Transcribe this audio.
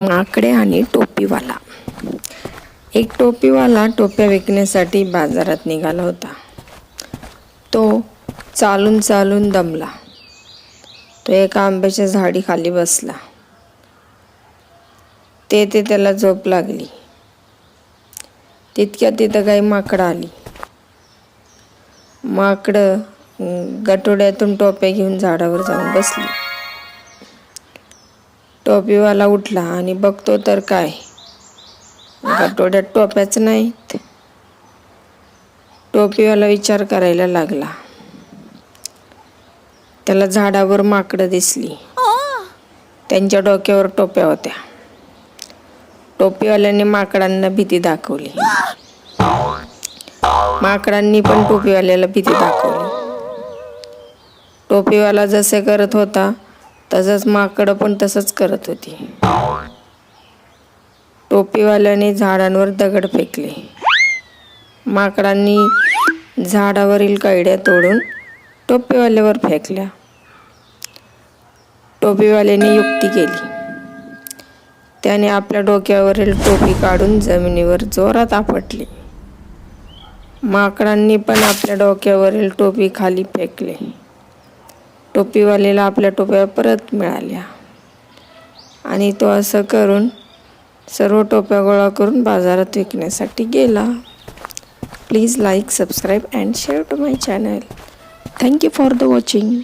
माकडे आणि टोपीवाला. एक टोपीवाला टोप्या विकण्यासाठी बाजारात निघाला होता. तो चालून चालून दमला. तो एका आंब्याच्या झाडीखाली बसला. ते ते त्याला झोप लागली. तितक्यात तिथं काही माकडं आली. माकडं गटोड्यातून टोप्या घेऊन झाडावर जाऊन बसली. टोपीवाला उठला आणि बघतो तर काय? गटोड्यात टोप्याच नाहीत. टोपीवाला विचार करायला लागला. त्याला झाडावर माकडं दिसली. त्यांच्या डोक्यावर टोप्या होत्या. टोपीवाल्याने माकडांना भीती दाखवली. माकडांनी पण टोपीवाल्याला भीती दाखवली. टोपीवाला जसे करत होता तसंच माकडं पण तसंच करत होती. टोपीवाल्याने झाडांवर दगड फेकले. माकडांनी झाडावरील कैड्या तोडून टोपीवाल्यावर फेकल्या. टोपीवाल्याने युक्ती केली. त्याने आपल्या डोक्यावरील टोपी काढून जमिनीवर जोरात आपटली. माकडांनी पण आपल्या डोक्यावरील टोपी खाली फेकले. टोपीवालेला आपल्या टोप्या परत मिळाल्या. आणि तो असं करून सर्व टोप्या गोळा करून बाजारात विकण्यासाठी गेला. Please like subscribe and share to my channel thank you for the watching